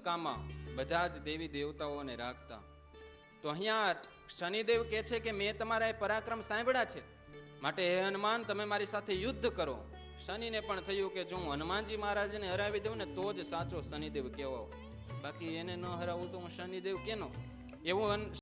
લંકામાં બધા જ દેવી દેવતાઓને રાખતા. તો અહીંયા શનિદેવ કહે છે કે મેં તમારા એ પરાક્રમ સાંભળ્યા છે. માટે હે હનુમાન, તમે મારી સાથે યુદ્ધ કરો. શનિને પણ થયું કે જો હું હનુમાનજી મહારાજને હરાવી દઉં ને તો જ સાચો શનિદેવ કેવો બાકી એને ન હરાવું તો હું શનિદેવ કેનો? એવું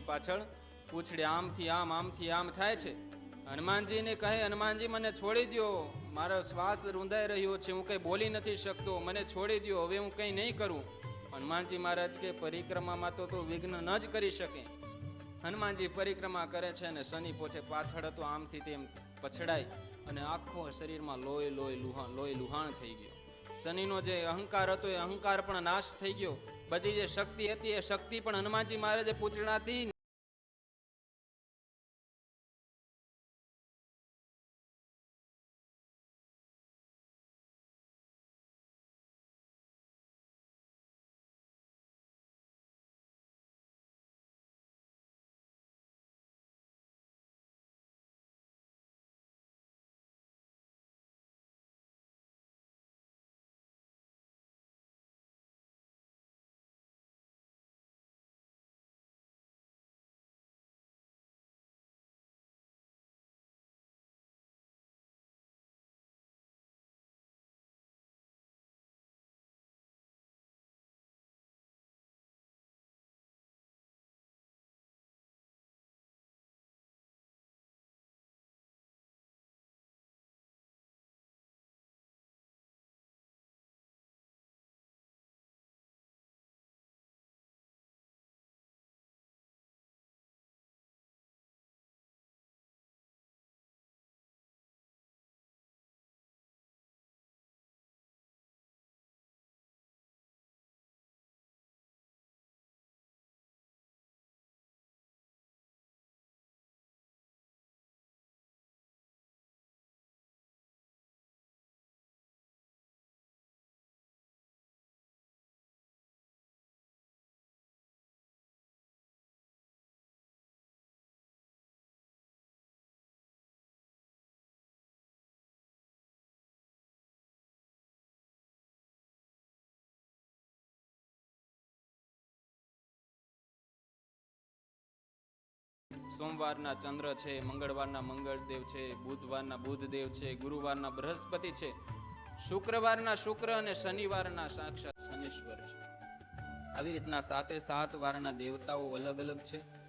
પાછળ પૂછડે, આમથી આમ આમથી આમ થાય છે. હનુમાનજીને કહે, હનુમાનજી, મને છોડી દો મારો શ્વાસ રૂંધાઈ રહ્યો છે, હું કંઈ બોલી નથી શકતો. મને છોડી દો હવે હું કંઈ નહીં કરું. હનુમાનજી મહારાજ કે, પરિક્રમામાં તો તું વિઘ્ન ન જ કરી શકે. હનુમાનજી પરિક્રમા કરે છે અને શનિ પોછે પાછળ હતો, આમથી તેમ પછડાય અને આખો શરીરમાં લોહી લોહી, લુહાણ લોહી, લુહાણ થઈ ગયો. શનિનો જે અહંકાર હતો, એ અહંકાર પણ નાશ થઈ ગયો. બધી જે શક્તિ હતી એ શક્તિ પણ હનુમાનજી મહારાજે પૂછડાથી સોમવારના ચંદ્ર છે, મંગળવારના મંગળદેવ છે, બુધવારના બુધદેવ છે, ગુરુવારના બૃહસ્પતિ છે. શુક્રવારના શુક્ર અને શનિવારના સાક્ષાત શનીશ્વર છે. આવી રીતના સાતે સાત વારના દેવતાઓ અલગ અલગ છે.